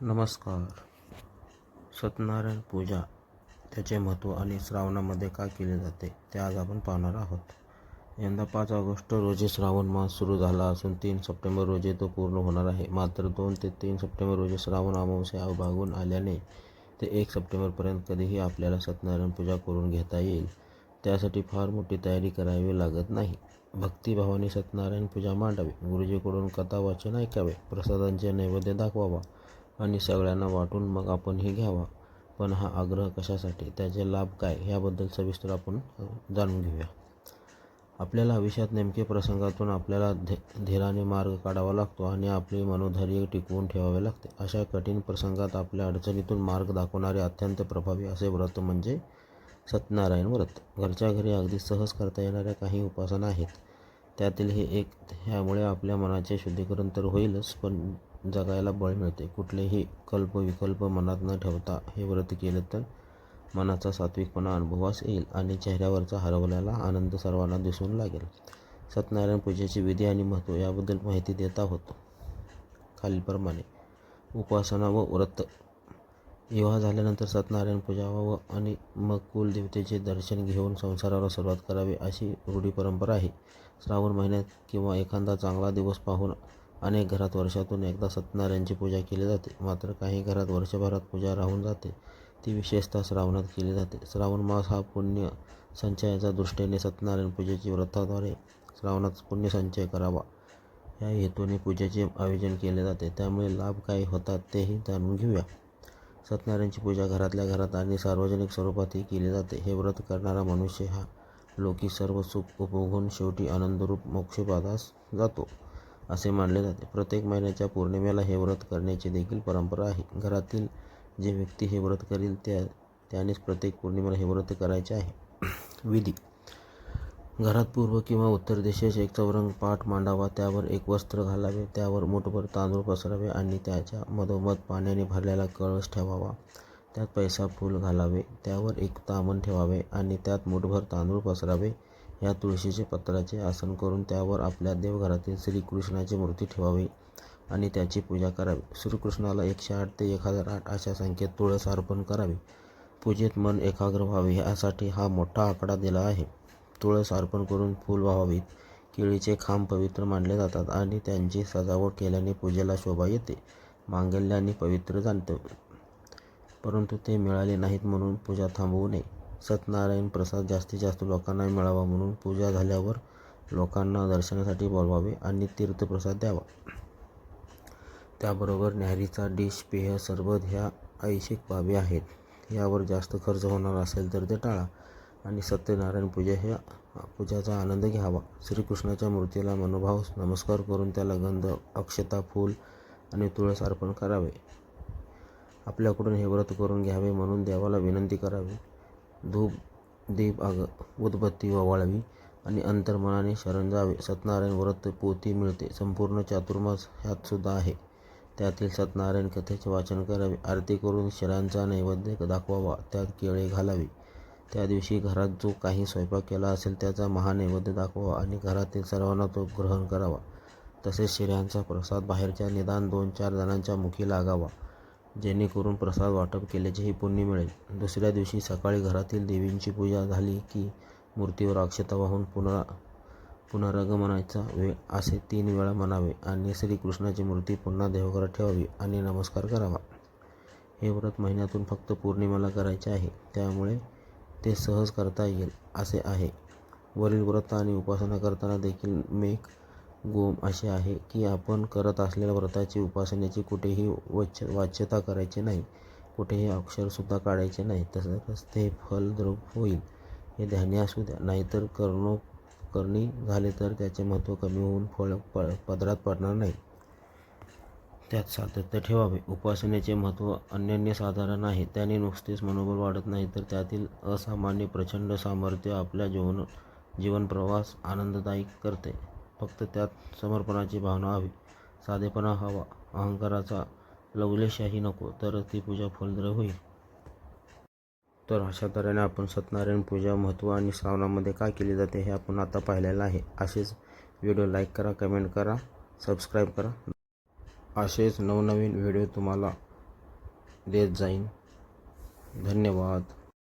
नमस्कार. सत्यनारायण पूजा. त्याचे महत्त्व आणि श्रावणामध्ये का केले जाते ते आज आपण पाहणार आहोत. यंदा पाच ऑगस्ट रोजी श्रावण मास सुरू झाला असून तीन सप्टेंबर रोजी तो पूर्ण होणार आहे. मात्र दोन ते तीन सप्टेंबर रोजी श्रावण अमावस्या भागून आल्याने ते एक सप्टेंबरपर्यंत कधीही आपल्याला सत्यनारायण पूजा करून घेता येईल. त्यासाठी फार मोठी तयारी करावी लागत नाही. भक्तिभावाने सत्यनारायण पूजा मांडावी. गुरुजीकडून कथा वाचन ऐकावे. प्रसादांचे नैवेद्य दाखवावा. आणि सगळ्यांना वाटून मग आपणही घ्यावा. पण हा आग्रह कशासाठी? त्याचे लाभ काय? ह्याबद्दल सविस्तर आपण जाणून घेऊया. आपल्याला आयुष्यात नेमके प्रसंगातून आपल्याला धे धीराने मार्ग काढावा लागतो आणि आपले मनोधैर्य टिकवून ठेवावे लागते. अशा कठीण प्रसंगात आपल्या अडचणीतून मार्ग दाखवणारे अत्यंत प्रभावी असे व्रत म्हणजे सत्यनारायण व्रत. घरच्या घरी अगदी सहज करता येणाऱ्या काही उपासना आहेत. त्यातील हे एक ह्यामुळे आपल्या मनाचे शुद्धीकरण तर होईलच पण जगायला बळ मिळते. कुठलेही कल्प विकल्प मनात न ठेवता हे व्रत केले तर मनाचा सात्विकपणा अनुभवास येईल आणि चेहऱ्यावरचा हरवलेला आनंद सर्वांना दिसून लागेल. सत्यनारायण पूजेची विधी आणि महत्त्व याबद्दल माहिती देत आहोत. खालीलप्रमाणे उपासना व व्रत. विवाह झाल्यानंतर सत्यनारायण पूजा व आणि मग कुलदेवतेचे दर्शन घेऊन संसाराला सुरुवात करावी अशी रूढी परंपरा आहे. श्रावण महिन्यात किंवा एखादा चांगला दिवस पाहून अनेक घरात वर्षातून एकदा सत्यनारायणची पूजा केली जाते. मात्र काही घरात वर्षभरात पूजा राहून जाते. ती विशेषतः श्रावणात केली जाते. श्रावण मास हा पुण्य संचयाच्या दृष्टीने सत्यनारायण पूजेची व्रताद्वारे श्रावणात पुण्य संचय करावा. या हेतूने पूजेचे आयोजन केले जाते. त्यामुळे लाभ काय होतात तेही जाणून घेऊया. सत्यनारायणची पूजा घरातल्या घरात आणि सार्वजनिक स्वरूपातही केली जाते. हे व्रत करणारा मनुष्य हा लोकी सर्व सुख उपभोगून शेवटी आनंदरूप मोक्षपादास जातो. असे मानले जाते. प्रत्येक महिन्याच्या पौर्णिमेला हे व्रत करण्याची देखील परंपरा आहे. घरातील जे व्यक्ती हे व्रत करील त्या त्यानेच प्रत्येक पौर्णिमेला हे व्रत करायचे आहे. विधी. घरात पूर्व किंवा उत्तर दिशेस एक चौरंग पाठ मांडावा त्यावर एक वस्त्र घालावे त्यावर मुठभर तांदूळ पसरावे आणि त्याच्या मधोमध पाण्याने भरलेला कळस ठेवावा. त्यात पैसा फूल घालावे त्यावर एक तामण ठेवावे आणि त्यात मुठभर तांदूळ पसरावे या तुळशीचे पत्राचे आसन करून त्यावर आपल्या देवघरातील श्रीकृष्णाची मूर्ती ठेवावी आणि त्याची पूजा करावी. श्रीकृष्णाला एकशे आठ ते एक हजार आठ अशा संख्येत तुळस अर्पण करावी. पूजेत मन एकाग्र व्हावे यासाठी हा मोठा आकडा दिला आहे. तुळस अर्पण करून फूल व्हावीत. केळीचे खांब पवित्र मानले जातात आणि त्यांची सजावट केल्याने पूजेला शोभा येते. मांगल्याने पवित्र जाणते. परंतु ते मिळाले नाहीत म्हणून पूजा थांबवू नये. सत्यनारायण प्रसाद जास्तीत जास्त लोकांना मिळावा म्हणून पूजा झाल्यावर लोकांना दर्शनासाठी बोलवावे आणि तीर्थप्रसाद द्यावा. त्याबरोबर न्याहारीचा डिश पेय सरबत ह्या ऐच्छिक बाबी आहेत. यावर जास्त खर्च होणार असेल तर ते टाळा आणि सत्यनारायण पूजा ह्या पूजाचा आनंद घ्यावा. श्रीकृष्णाच्या मूर्तीला मनोभाव नमस्कार करून त्याला गंध अक्षता फूल आणि तुळस अर्पण करावे. आपल्याकडून हे व्रत करून घ्यावे म्हणून देवाला विनंती करावी. धूप दीप आग उदबत्ती ओवाळावी आणि अंतर्मनाने शरण जावे. सत्यनारायण व्रत पोथी मिळते. संपूर्ण चातुर्मास ह्यात सुद्धा आहे. त्यातील सत्यनारायण कथेचे वाचन करावे. आरती करून शिरांचा नैवेद्य दाखवावा. त्यात केळे घालावी. त्या दिवशी घरात जो काही स्वयंपाक केला असेल त्याचा महानैवेद्य दाखवावा आणि घरातील सर्वांना तो ग्रहण करावा. तसेच शिऱ्यांचा प्रसाद बाहेरच्या निदान दोन चार जणांच्या मुखी लागावा. जेणेकरून प्रसाद वाटप केल्याचेही पुण्य मिळेल. दुसऱ्या दिवशी सकाळी घरातील देवींची पूजा झाली की मूर्तीवर अक्षता वाहून पुनरा पुनरागमनाचा वेळ असे तीन वेळा म्हणावे आणि श्रीकृष्णाची मूर्ती पुन्हा देवघरात ठेवावी आणि नमस्कार करावा. हे व्रत महिन्यातून फक्त पौर्णिमेला करायचे आहे. त्यामुळे ते सहज करता येईल असे आहे. वरील व्रत आणि उपासना करताना देखील मेघ गोम असे आहे की आपण करत असलेल्या व्रताची उपासनेची कुठेही वच वाच्यता करायची नाही. कुठेही अक्षरसुद्धा काढायचे नाही. तसंच ते फलद्रूप होईल. हे ध्यानी असू द्या. नाहीतर करणो करणी झाले तर त्याचे महत्त्व कमी होऊन फळ प पदरात पडणार नाही. त्यात सातत्य ठेवावे. उपासनेचे महत्त्व अनन्यसाधारण आहे. त्याने नुसतेच मनोबल वाढत नाही तर त्यातील असामान्य प्रचंड सामर्थ्य आपल्या जीवन जीवनप्रवास आनंददायी करते. फक्त त्यात समर्पणाची भावना हवी. साधेपणा हवा. अहंकाराचा लवलेशाही नको तर ती पूजा फलद्र होईल. तर अशा तऱ्हेने आपण सत्यनारायण पूजा महत्त्व आणि श्रावणामध्ये काय केली जाते हे आपण आता पाहिलेलं आहे. असेच व्हिडिओ लाईक करा कमेंट करा सबस्क्राईब करा. असेच नवनवीन व्हिडिओ तुम्हाला देत जाईन. धन्यवाद.